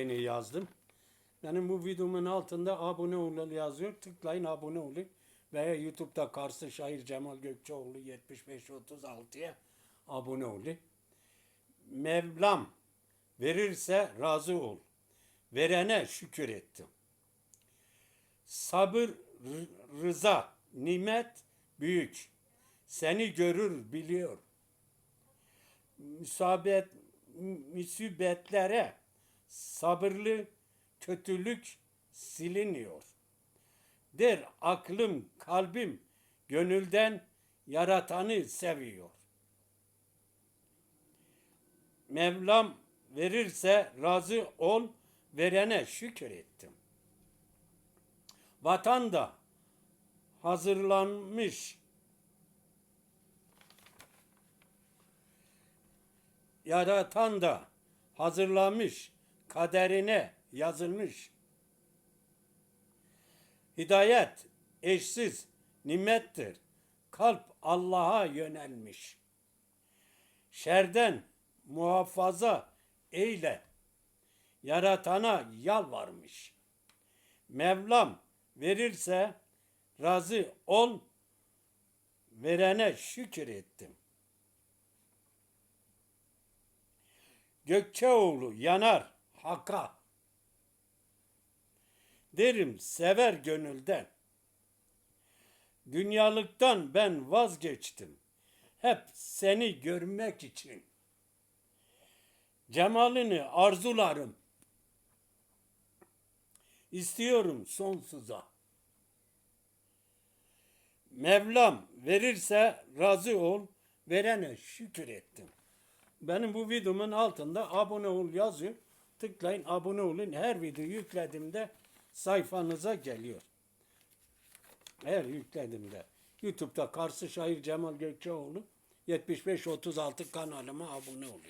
yeni yazdım. Benim bu videomun altında abone ol yazıyor. Tıklayın abone olun. Veya YouTube'da Kars'ı şair Cemal Gökçeoğlu 7536'ya abone olun. Mevlam verirse razı ol. Verene şükür ettim. Sabır, rı- rıza, nimet büyük. Seni görür, biliyor. Müsabet, müsibetlere sabırlı kötülük siliniyor. Der aklım, kalbim gönülden yaratanı seviyor. Mevlam verirse razı ol, verene şükür ettim. Vatan da hazırlanmış yaratan da hazırlamış, kaderine yazılmış. Hidayet eşsiz nimettir. Kalp Allah'a yönelmiş. Şerden muhafaza eyle. Yaratana yalvarmış. Mevlam verirse razı ol, verene şükür ettim. Gökçeoğlu yanar haka. Derim sever gönülden. Dünyalıktan ben vazgeçtim. Hep seni görmek için. Cemalini arzularım. İstiyorum sonsuza. Mevlam verirse razı ol, verene şükür ettim. Benim bu videomun altında abone ol yazıyor. Tıklayın abone olun. Her video yüklediğimde sayfanıza geliyor. Her yüklediğimde. YouTube'da Karşı Şair Cemal Gökçeoğlu 7536 kanalıma abone olun.